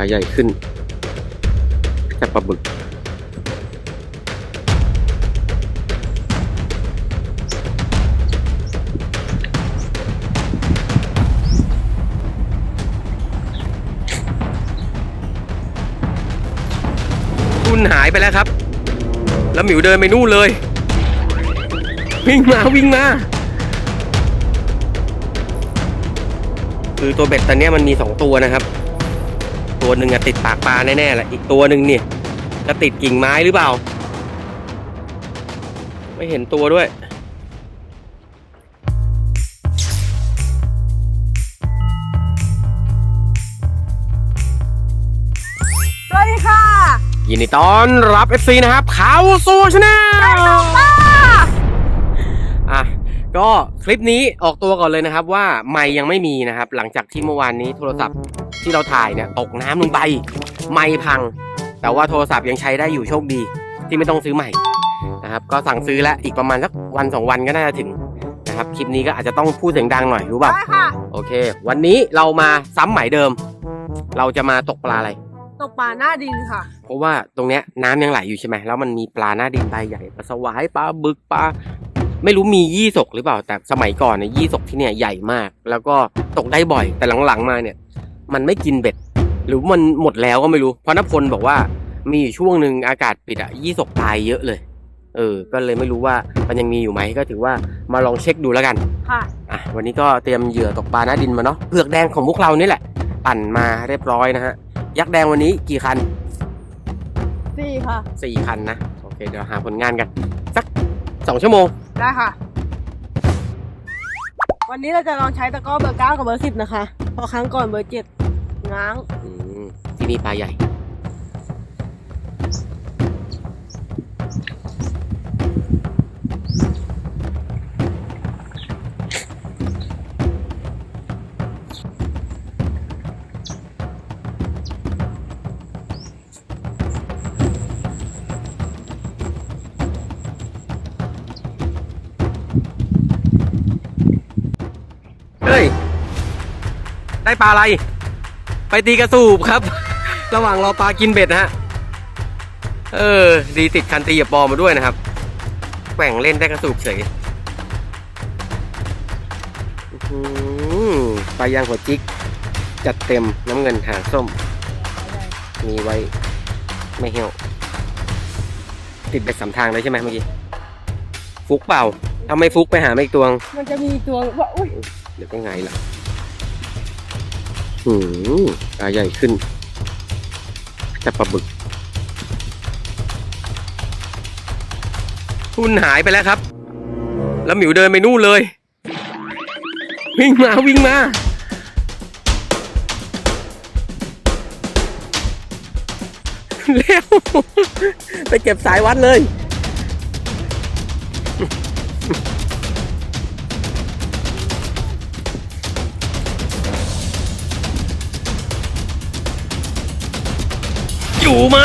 าใหญ่ขึ้นจับปลาบึกคุณหายไปแล้วครับ แล้วหมิวเดินไปนู่นเลย วิ่งมาวิ่งมา คือตัวเบ็ดตอนนี้มันมีสองตัวนะครับ ตัวหนึ่งอะติดปากปลาแน่ๆแหละอีกตัวหนึ่งเนี่ยจะติดกิ่งไม้หรือเปล่า ไม่เห็นตัวด้วยสวัสดีค่ะ ยินดีต้อนรับ FC นะครับเขาสู่ชาแนลอะก็คลิปนี้ออกตัวก่อนเลยนะครับว่าไม่ยังไม่มีนะครับ หลังจากที่เมื่อวานนี้โทรศัพท์ ที่เราถ่ายเนี่ยตกน้ำลงไปไม่พัง แต่ว่าโทรศัพท์ยังใช้ได้อยู่โชคดี ที่ไม่ต้องซื้อใหม่นะครับก็สั่งซื้อแล้วอีกประมาณสักวันสองวันก็น่าจะถึงนะครับคลิปนี้ก็อาจจะต้องพูดเสียงดังหน่อยรู้ป่ะได้ค่ะโอเค วันนี้เรามาซ้ำหมายเดิม เราจะมาตกปลาอะไรตกปลาหน้าดินค่ะ เพราะว่าตรงเนี้ยน้ำยังไหลอยู่ใช่ไหมแล้วมันมีปลาหน้าดินใบใหญ่ปลาสวายปลาบึกปลาไม่รู้มียี่สกหรือเปล่า แต่สมัยก่อนเนี่ยยี่สกที่เนี่ยใหญ่มาก แล้วก็ตกได้บ่อยแต่หลังๆมาเนี่ย มันไม่กินเบ็ด หรือมันหมดแล้วก็ไม่รู้ เพราะนพลบอกว่ามีอยู่ช่วงหนึ่งอากาศปิดอะยี่สกตายเยอะเลย เออ ก็เลยไม่รู้ว่ามันยังมีอยู่ไหมก็ถือว่ามาลองเช็คดูแล้วกัน ค่ะอะวันนี้ก็เตรียมเหยื่อตกปลาหน้าดินมาเนาะเผือกแดงของพวกเรานี่แหละปั่นมาเรียบร้อยนะฮะยักษ์แดงวันนี้กี่คันสี่ค่ะสี่คันนะโอเคเดี๋ยวหาผลงานกันสักสองชั่วโมง ได้ค่ะ วันนี้เราจะลองใช้ตะกร้อเบอร์เก้ากับเบอร์สิบนะคะเพอครั้งก่อนเบอร์เจ็ดง้าง อืมที่นี่ปลาใหญ่ เฮ้ย ได้ปลาอะไร ไปตีกระสูบครับ ระหว่างรอปลากินเบ็ดนะฮะ เออ ดีติดคันตีเหยียบบอมาด้วยนะครับแกว่งเล่นได้กระสูบเฉยอื้อหือปลายางหัวจิก จัดเต็มน้ำเงินหางส้ม มีไว้ไม่เหี่ยวติดเบ็ดสามทางเลยใช่ไหมเมื่อกี้ ฟุกเปล่าถ้าไม่ฟุกไปหามาอีกตัวง มันจะมีตัวว่าอุ้ย เดี๋ยวก็ไงล่ะหืมปลาใหญ่ขึ้นจับปลาบึกคุณหายไปแล้วครับ แล้วหมิวเดินไปนู่นเลย วิ่งมาวิ่งมาเร็วไปเก็บสายวัดเลย อยู่ไหม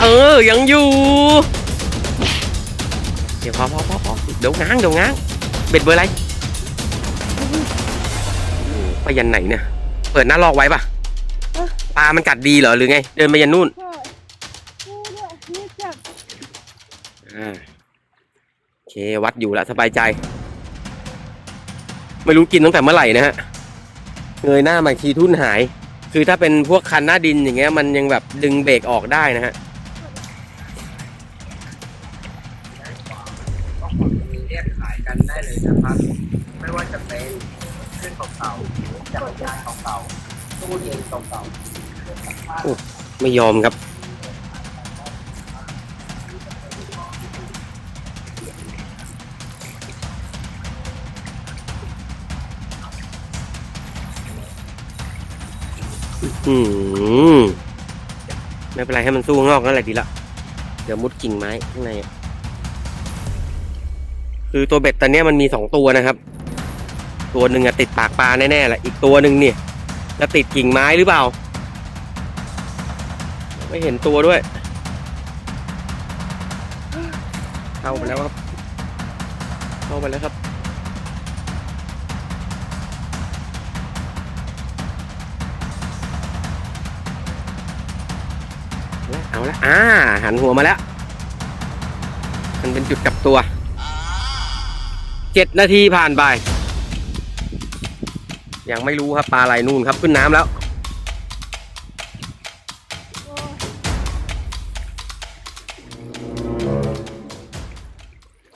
เออ ยังอยู่ เดี๋ยวพอพอพอพอเดี๋ยวง้างเดี๋ยวง้าง เบ็ดเบอร์อะไร ไปยันไหนเนี่ย เปิดหน้าลอกไว้ปะปลา มันกัดดีเหรอหรือไง เดินไปยันนู่นโอเค วัดอยู่ละสบายใจ ไม่รู้กินตั้งแต่เมื่อไหร่นะฮะ เงยหน้ามาทีทุ่นหาย คือถ้าเป็นพวกคันหน้าดินอย่างเงี้ยมันยังแบบดึงเบรกออกได้นะฮะมีเรียกขายกันได้เลยนะครับ ไม่ว่าจะเป็นเครื่องเก่าๆจักรยานเก่าๆตู้เย็นเก่าไม่ยอมครับ อืมไม่เป็นไรให้มันสู้งอกนั่นแหละดีละ เดี๋ยวมุดกิ่งไม้ข้างใน คือตัวเบ็ดตอนนี้มันมีสองตัวนะครับ ตัวหนึ่งอะติดปากปลาแน่ๆแหละ อีกตัวหนึ่งเนี่ยจะติดกิ่งไม้หรือเปล่า ไม่เห็นตัวด้วย เข้าไปแล้วครับ เข้าไปแล้วครับ เอาละอ่า หันหัวมาแล้ว มันเป็นจุดกลับตัวเจ็ดนาทีผ่านไป ยังไม่รู้ครับปลาอะไรนู่นครับขึ้นน้ำแล้ว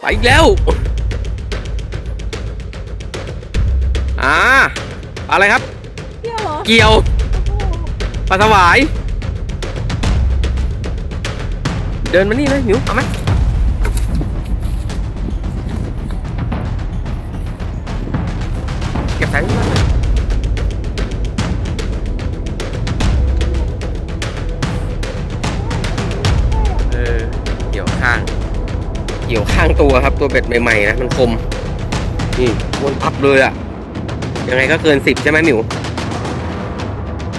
ไปอีกแล้ว อ่าปลาอะไรครับเที่ยวเหรอ เกี่ยว ปลาสวาย เดินมานี่เลยหมิวเอาไหมเก็บสายมาเออเกี่ยวข้าง เกี่ยวข้างตัวครับตัวเบ็ดใหม่ๆนะมันคม นี่วนพับเลยอะยังไงก็เกินสิบใช่ไหมหมิว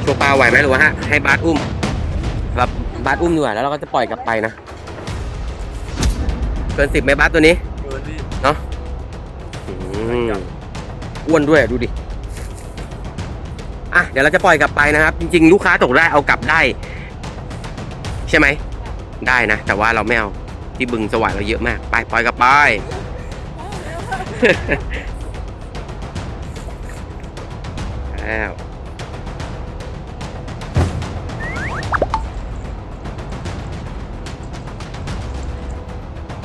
โชว์ปลาไหวไหมหรือว่าฮะให้บาสอุ้มแบบบาสอุ้มดีกว่าแล้วเราก็จะปล่อยกลับไปนะ เกินสิบไหมบาสตัวนี้ เกินที่อืมอ้วนด้วยอะดูดิ อะ เดี๋ยวเราจะปล่อยกลับไปนะครับ จริง ๆ ลูกค้าตกได้เอากลับได้ ใช่ไหม ได้นะ แต่ว่าเราไม่เอาที่บึงสว่างเราเยอะมาก ไปปล่อยกลับไปแล้ว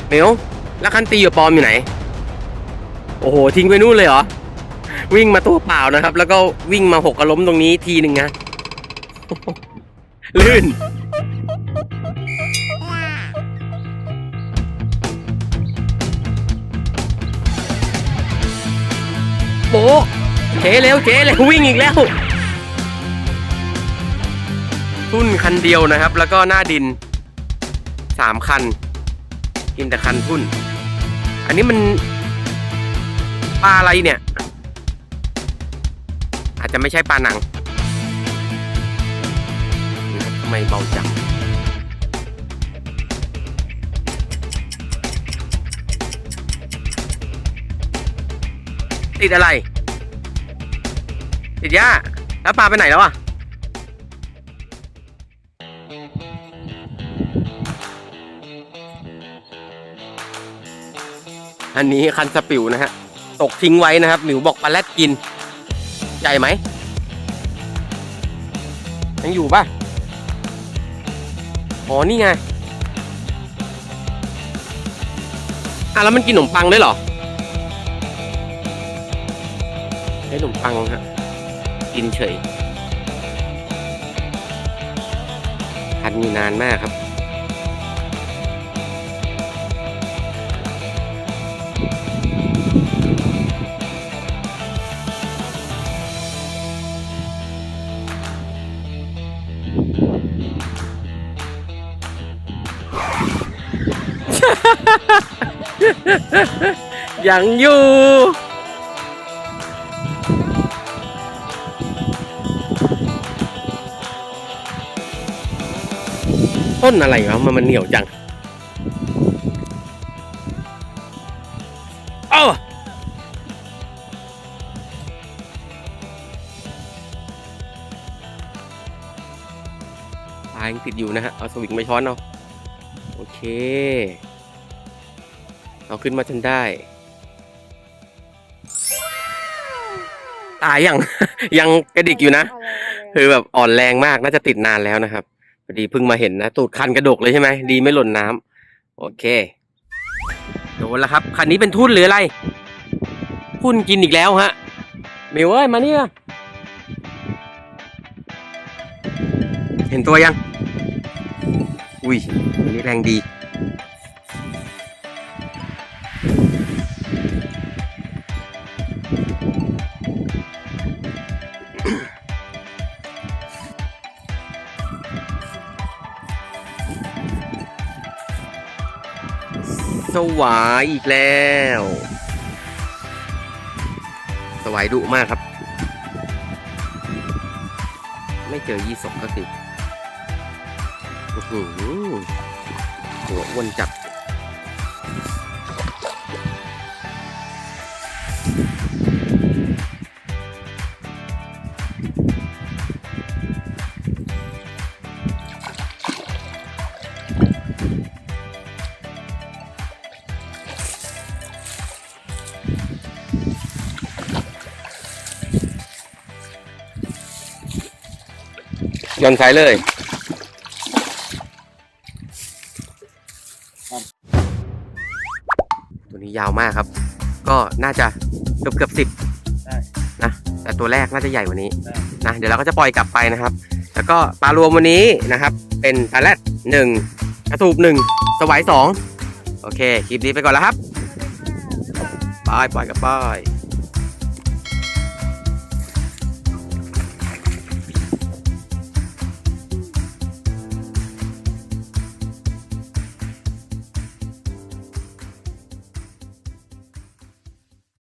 เมียวแล้วคันตีกับปอมอยู่ไหน โอ้โห ทิ้งไปนู่นเลยเหรอ วิ่งมาตัวเปล่านะครับ แล้วก็วิ่งมาหกกระล้มตรงนี้ทีหนึ่งนะลื่น โบเจ๊เร็วเจ๊เร็ววิ่งอีกแล้วทุ่นคันเดียวนะครับ แล้วก็หน้าดินสามคัน กินแต่คันทุ่น อันนี้มันปลาอะไรเนี่ย อาจจะไม่ใช่ปลาหนังนี่ครับทำไมเบาจังติดอะไร ติดหญ้าแล้วปลาไปไหนแล้วอะ อันนี้คันสปิวนะฮะ ตกทิ้งไว้นะครับ หมิวบอกปลาแรดกิน ใหญ่ไหม ยังอยู่ป่ะ อ๋อ นี่ไง อะ แล้วมันกินขนมปังด้วยเหรอได้ขนมปังฮะ กินเฉยพันมีนานมากครับ ยังอยู่ ต้นอะไรวะมันมันเหนียวจังเอ้าปลายังติดอยู่นะฮะ เอาสวิงไปช้อนเอา โอเค เอาขึ้นมาจนได้ ตายยัง ยังกระดิกอยู่นะ คือแบบอ่อนแรงมากน่าจะติดนานแล้วนะครับพอดีเพิ่งมาเห็นนะตูดคันกระดกเลยใช่ไหมดีไม่หล่นน้ำโอเคโดนแล้วครับ คันนี้เป็นทุ่นหรืออะไรทุ่นกินอีกแล้วฮะหมิวเอ้ยมานี่มาเห็นตัวยัง อุ้ยอันนี้แรงดี วายอีกแล้ว สวายดุมากครับ ไม่เจอยี่สกก็สิอื้อหือหัวอ้วนจับ โยนไซเลยตัวนี้ยาวมากครับ ก็น่าจะเกือบเกือบสิบใช่นะ แต่ตัวแรกน่าจะใหญ่กว่านี้ใช่นะ เดี๋ยวเราก็จะปล่อยกลับไปนะครับ แล้วก็ปลารวมวันนี้นะครับ เป็นปลาแรดหนึ่งกระสูบหนึ่งสวายสองโอเค คลิปนี้ไปก่อนแล้วครับบายปล่อยกับป้าย